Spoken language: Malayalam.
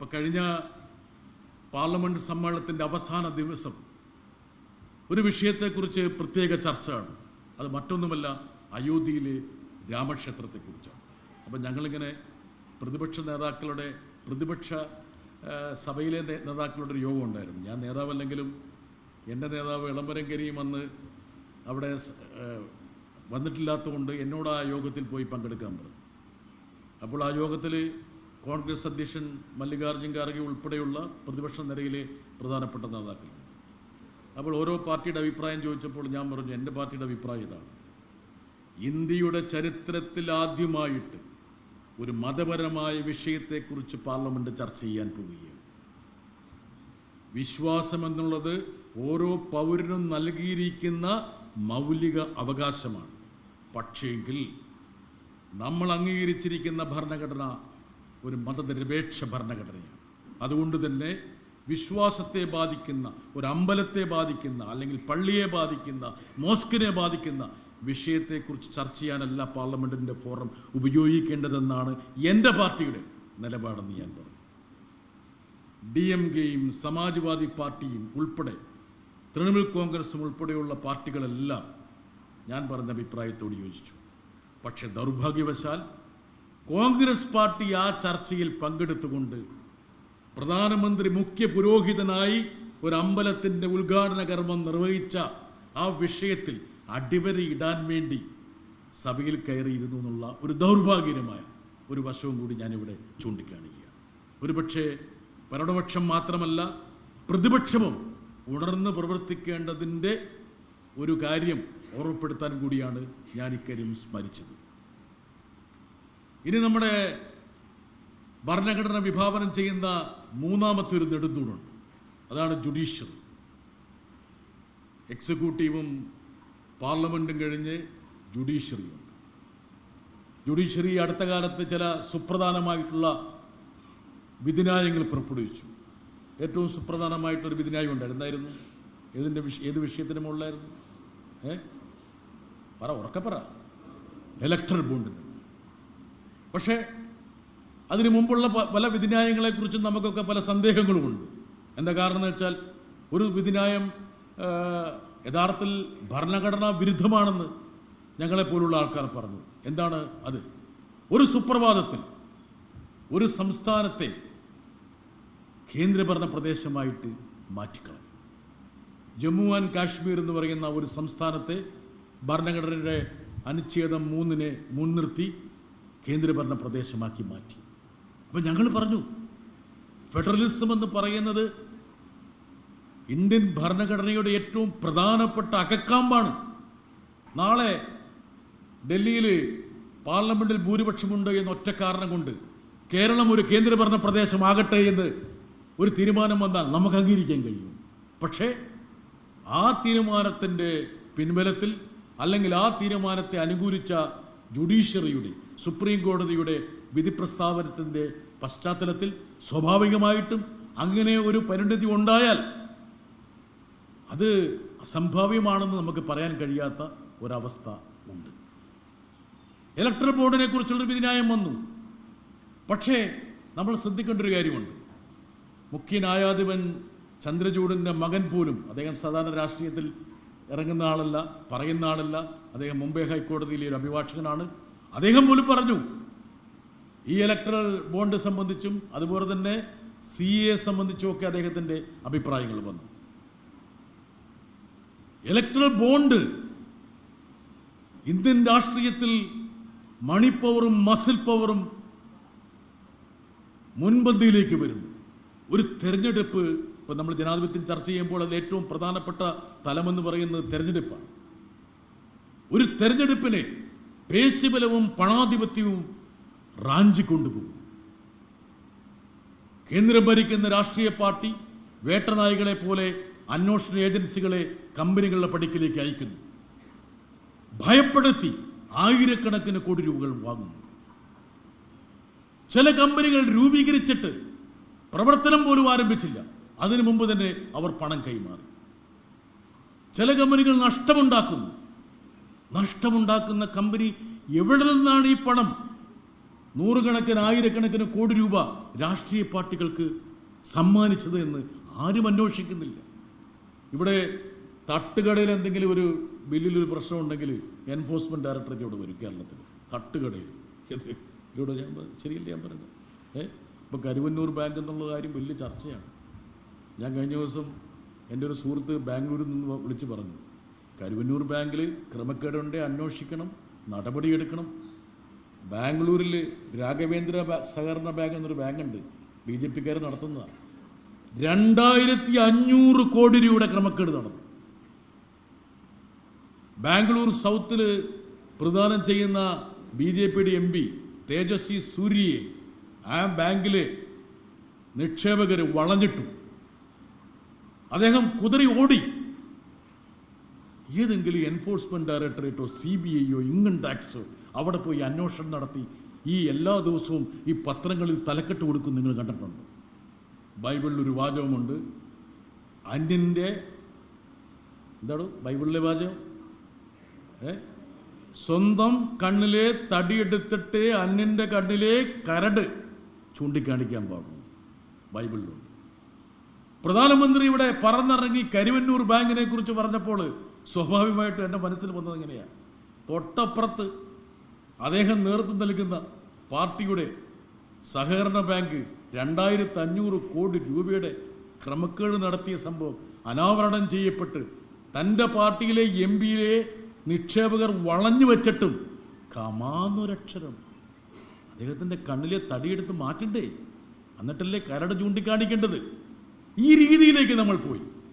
ഇപ്പൊ കഴിഞ്ഞ പാർലമെന്റ് സമ്മേളനത്തിന്റെ അവസാന ദിവസം ഒരു വിഷയത്തെക്കുറിച്ച് പ്രത്യേക ചർച്ചയാണ്. അത് മറ്റൊന്നുമല്ല അയോധ്യയിലെ രാമക്ഷേത്രത്തെക്കുറിച്ചാണ്. അപ്പം ഞങ്ങളിങ്ങനെ പ്രതിപക്ഷ നേതാക്കളുടെ പ്രതിപക്ഷ സഭയിലെ നേതാക്കളുടെ ഒരു യോഗം ഉണ്ടായിരുന്നു. ഞാൻ നേതാവല്ലെങ്കിലും എന്റെ നേതാവ് ഇളംബരം കരിയും അന്ന് അവിടെ വന്നിട്ടില്ലാത്തതുകൊണ്ട് എന്നോട് ആ യോഗത്തിൽ പോയി പങ്കെടുക്കാൻ പറഞ്ഞു. അപ്പോൾ ആ യോഗത്തിൽ കോൺഗ്രസ് അധ്യക്ഷൻ മല്ലികാർജുൻ ഖാർഗെ ഉൾപ്പെടെയുള്ള പ്രതിപക്ഷ നിരയിലെ പ്രധാനപ്പെട്ട നേതാക്കൾ. അപ്പോൾ ഓരോ പാർട്ടിയുടെ അഭിപ്രായം ചോദിച്ചപ്പോൾ ഞാൻ പറഞ്ഞു എന്റെ പാർട്ടിയുടെ അഭിപ്രായം ഇതാണ്. ഇന്ത്യയുടെ ചരിത്രത്തിൽ ആദ്യമായിട്ട് ഒരു മതപരമായ വിഷയത്തെക്കുറിച്ച് പാർലമെന്റ് ചർച്ച ചെയ്യാൻ പോവുകയാണ്. വിശ്വാസം എന്നുള്ളത് ഓരോ പൗരനും നൽകിയിരിക്കുന്ന മൗലിക അവകാശമാണ്. പക്ഷേങ്കിൽ നമ്മൾ അംഗീകരിച്ചിരിക്കുന്ന ഭരണഘടന ഒരു മതനിരപേക്ഷ ഭരണഘടനയാണ്. അതുകൊണ്ട് തന്നെ വിശ്വാസത്തെ ബാധിക്കുന്ന ഒരു അമ്പലത്തെ ബാധിക്കുന്ന അല്ലെങ്കിൽ പള്ളിയെ ബാധിക്കുന്ന മോസ്കിനെ ബാധിക്കുന്ന വിഷയത്തെക്കുറിച്ച് ചർച്ച ചെയ്യാനല്ല പാർലമെന്റിന്റെ ഫോറം ഉപയോഗിക്കേണ്ടതെന്നാണ് എന്റെ പാർട്ടിയുടെ നിലപാടെന്ന് ഞാൻ പറഞ്ഞു ഡി എം കെയും സമാജ്വാദി പാർട്ടിയും ഉൾപ്പെടെ തൃണമൂൽ കോൺഗ്രസും ഉൾപ്പെടെയുള്ള പാർട്ടികളെല്ലാം ഞാൻ പറഞ്ഞ അഭിപ്രായത്തോട് യോജിച്ചു. പക്ഷേ ദൗർഭാഗ്യവശാൽ കോൺഗ്രസ് പാർട്ടി ആ ചർച്ചയിൽ പങ്കെടുത്തുകൊണ്ട് പ്രധാനമന്ത്രി മുഖ്യ പുരോഹിതനായി ഒരു അമ്പലത്തിന്റെ ഉദ്ഘാടന കർമ്മം നിർവഹിച്ച ആ വിഷയത്തിൽ അടിവരി ഇടാൻ വേണ്ടി സഭയിൽ കയറിയിരുന്നു എന്നുള്ള ഒരു ദൗർഭാഗ്യകരമായ ഒരു വശവും കൂടി ഞാനിവിടെ ചൂണ്ടിക്കാണിക്കുകയാണ്. ഒരുപക്ഷെ ഭരണപക്ഷം മാത്രമല്ല പ്രതിപക്ഷവും ഉണർന്ന് പ്രവർത്തിക്കേണ്ടതിന്റെ ഒരു കാര്യം ഓർമ്മപ്പെടുത്താൻ കൂടിയാണ് ഞാൻ ഇക്കാര്യം സ്മരിച്ചത്. ഇനി നമ്മുടെ ഭരണഘടന വിഭാവനം ചെയ്യുന്ന മൂന്നാമത്തെ ഒരു നെടുന്തൂണുണ്ട് അതാണ് ജുഡീഷ്യറി എക്സിക്യൂട്ടീവും പാർലമെന്റും കഴിഞ്ഞ് ജുഡീഷ്യറിയുണ്ട് ജുഡീഷ്യറി അടുത്ത കാലത്ത് ചില സുപ്രധാനമായിട്ടുള്ള വിധിന്യായങ്ങൾ പുറപ്പെടുവിച്ചു. ഏറ്റവും സുപ്രധാനമായിട്ടൊരു വിധിന്യായം ഉണ്ടായിരുന്നു എന്തായിരുന്നു ഏതിന്റെ വിഷ ഏത് വിഷയത്തിന് മുകളിലായിരുന്നു? ഏ? പറ ഉറക്കെ പറ. ഇലക്ട്രൽ ബോണ്ടിന് പക്ഷേ അതിനു മുമ്പുള്ള പല വിധിന്യായങ്ങളെക്കുറിച്ചും നമുക്കൊക്കെ പല സന്ദേഹങ്ങളുമുണ്ട്. എന്താ കാരണം എന്ന് വെച്ചാൽ ഒരു വിധിന്യായം യഥാർത്ഥത്തിൽ ഭരണഘടനാ വിരുദ്ധമാണെന്ന് ഞങ്ങളെപ്പോലുള്ള ആൾക്കാർ പറഞ്ഞു. എന്താണ് അത്? ഒരു സുപ്രഭാതത്തിൽ ഒരു സംസ്ഥാനത്തെ കേന്ദ്രഭരണ പ്രദേശമായിട്ട് മാറ്റിക്കളഞ്ഞു. ജമ്മു ആൻഡ് കാശ്മീർ എന്ന് പറയുന്ന ഒരു സംസ്ഥാനത്തെ ഭരണഘടനയുടെ അനുച്ഛേദം മൂന്നിനെ മുൻനിർത്തി കേന്ദ്രഭരണ പ്രദേശമാക്കി മാറ്റി. അപ്പം ഞങ്ങൾ പറഞ്ഞു ഫെഡറലിസം എന്ന് പറയുന്നത് ഇന്ത്യൻ ഭരണഘടനയുടെ ഏറ്റവും പ്രധാനപ്പെട്ട അകക്കാമ്പാണ്. നാളെ ഡൽഹിയിൽ പാർലമെന്റിൽ ഭൂരിപക്ഷമുണ്ട് എന്ന ഒറ്റ കാരണം കൊണ്ട് കേരളം ഒരു കേന്ദ്രഭരണ പ്രദേശമാകട്ടെ എന്ന് ഒരു തീരുമാനം വന്നാൽ നമുക്ക് അംഗീകരിക്കാൻ കഴിയും. പക്ഷേ ആ തീരുമാനത്തിന്റെ പിൻബലത്തിൽ അല്ലെങ്കിൽ ആ തീരുമാനത്തെ അനുകൂലിച്ച ജുഡീഷ്യറിയുടെ സുപ്രീം കോടതിയുടെ വിധി പ്രസ്താവനത്തിന്റെ പശ്ചാത്തലത്തിൽ സ്വാഭാവികമായിട്ടും അങ്ങനെ ഒരു പരിണതി ഉണ്ടായാൽ അത് അസംഭാവ്യമാണെന്ന് നമുക്ക് പറയാൻ കഴിയാത്ത ഒരവസ്ഥ ഉണ്ട്. ഇലക്ട്രൽ ബോർഡിനെ കുറിച്ചുള്ളൊരു വിധിന്യായം വന്നു. പക്ഷേ നമ്മൾ ശ്രദ്ധിക്കേണ്ട ഒരു കാര്യമുണ്ട്. മുഖ്യ ന്യായാധിപൻ ചന്ദ്രചൂഡിന്റെ മകൻ പോലും അദ്ദേഹം സാധാരണ രാഷ്ട്രീയത്തിൽ ഇറങ്ങുന്ന ആളല്ല പറയുന്ന ആളല്ല അദ്ദേഹം മുംബൈ ഹൈക്കോടതിയിലെ ഒരു അഭിഭാഷകനാണ്. അദ്ദേഹം പോലും പറഞ്ഞു ഈ ഇലക്ട്രൽ ബോണ്ട് സംബന്ധിച്ചും അതുപോലെ തന്നെ സി എ സംബന്ധിച്ചും ഒക്കെ അദ്ദേഹത്തിന്റെ അഭിപ്രായങ്ങൾ വന്നു. ഇലക്ട്രൽ ബോണ്ട് ഇന്ത്യൻ രാഷ്ട്രീയത്തിൽ മണിപ്പവറും മസിൽ പവറും മുൻപന്തിയിലേക്ക് വരുന്നു. ഒരു തെരഞ്ഞെടുപ്പ് ഇപ്പൊ നമ്മൾ ജനാധിപത്യം ചർച്ച ചെയ്യുമ്പോൾ അത് ഏറ്റവും പ്രധാനപ്പെട്ട തലമെന്ന് പറയുന്നത് തെരഞ്ഞെടുപ്പാണ്. ഒരു തെരഞ്ഞെടുപ്പിനെ പേശിബലവും പണാധിപത്യവും റാഞ്ചിക്കൊണ്ടുപോകും. കേന്ദ്രം ഭരിക്കുന്ന രാഷ്ട്രീയ പാർട്ടി വേട്ടനായികളെ പോലെ അന്വേഷണ ഏജൻസികളെ കമ്പനികളുടെ പടിക്കിലേക്ക് അയക്കുന്നു. ഭയപ്പെടുത്തി ആയിരക്കണക്കിന് കോടി രൂപകൾ വാങ്ങുന്നു. ചില കമ്പനികൾ രൂപീകരിച്ചിട്ട് പ്രവർത്തനം പോലും ആരംഭിച്ചില്ല. അതിനു മുമ്പ് തന്നെ അവർ പണം കൈമാറി. ചില കമ്പനികൾ നഷ്ടമുണ്ടാക്കുന്നു. നഷ്ടമുണ്ടാക്കുന്ന കമ്പനി എവിടെ നിന്നാണ് ഈ പണം? നൂറുകണക്കിന് ആയിരക്കണക്കിന് കോടി രൂപ രാഷ്ട്രീയ പാർട്ടികൾക്ക് സമ്മാനിച്ചത് എന്ന് ആരും അന്വേഷിക്കുന്നില്ല. ഇവിടെ തട്ടുകടയിൽ എന്തെങ്കിലും ഒരു ബില്ലിൽ ഒരു പ്രശ്നം ഉണ്ടെങ്കിൽ എൻഫോഴ്സ്മെന്റ് ഡയറക്ടറേറ്റ് ഇവിടെ വരും കേരളത്തിൽ. തട്ടുകടയിൽ. ഇവിടെ ഞാൻ ശരിയല്ല ഞാൻ പറയുന്നത് ഏ? ഇപ്പോൾ കരുവന്നൂർ ബാങ്ക് എന്നുള്ള കാര്യം വലിയ ചർച്ചയാണ്. ഞാൻ കഴിഞ്ഞ ദിവസം എന്റെ ഒരു സുഹൃത്ത് ബാംഗ്ലൂരിൽ നിന്ന് വിളിച്ച് പറഞ്ഞു. കരുവന്നൂർ ബാങ്കിൽ ക്രമക്കേടുണ്ടെ അന്വേഷിക്കണം നടപടിയെടുക്കണം. ബാംഗ്ലൂരിൽ രാഘവേന്ദ്ര സഹകരണ ബാങ്ക് എന്നൊരു ബാങ്കുണ്ട് ബി ജെ പിക്കാർ നടത്തുന്നതാണ്. രണ്ടായിരത്തി അഞ്ഞൂറ് കോടി രൂപയുടെ ക്രമക്കേട് നടന്നു. ബാംഗ്ലൂർ സൗത്തിൽ പ്രദാനം ചെയ്യുന്ന ബി ജെ പിയുടെ എം പി തേജസ്വി സൂര്യയെ ആ ബാങ്കിലെ നിക്ഷേപകർ വളഞ്ഞിട്ടു. അദ്ദേഹം കുതിരി ഓടി. ഏതെങ്കിലും എൻഫോഴ്സ്മെന്റ് ഡയറക്ടറേറ്റോ സി ബി ഐയോ ഇൻകം ടാക്സോ അവിടെ പോയി അന്വേഷണം നടത്തി. ഈ എല്ലാ ദിവസവും ഈ പത്രങ്ങളിൽ തലക്കെട്ട് കൊടുക്കും നിങ്ങൾ കണ്ടിട്ടുണ്ട്. ബൈബിളിൽ ഒരു വാചകമുണ്ട്. അന്യന്റെ എന്താണ് ബൈബിളിലെ വാചകം? ഏ? സ്വന്തം കണ്ണിലെ തടിയെടുത്തിട്ട് അന്യന്റെ കണ്ണിലെ കരട് ചൂണ്ടിക്കാണിക്കാൻ പാടുള്ളൂ. ബൈബിളിലുണ്ട്. പ്രധാനമന്ത്രി ഇവിടെ പറന്നിറങ്ങി കരുവന്നൂർ ബാങ്കിനെ കുറിച്ച് പറഞ്ഞപ്പോൾ സ്വാഭാവികമായിട്ടും എന്റെ മനസ്സിൽ വന്നത് എങ്ങനെയാണ് തൊട്ടപ്പുറത്ത് അദ്ദേഹം നേതൃത്വം നൽകുന്ന പാർട്ടിയുടെ സഹകരണ ബാങ്ക് രണ്ടായിരത്തി അഞ്ഞൂറ് കോടി രൂപയുടെ ക്രമക്കേട് നടത്തിയ സംഭവം അനാവരണം ചെയ്യപ്പെട്ട് തന്റെ പാർട്ടിയിലെ എം പിയിലെ നിക്ഷേപകർ വളഞ്ഞു വെച്ചിട്ടും കമാന്നൊരക്ഷരം അദ്ദേഹത്തിന്റെ കണ്ണിലെ തടിയെടുത്ത് മാറ്റണ്ടേ? എന്നിട്ടല്ലേ കരട് ചൂണ്ടിക്കാണിക്കേണ്ടത്? ഈ രീതിയിലേക്ക് നമ്മൾ പോയി.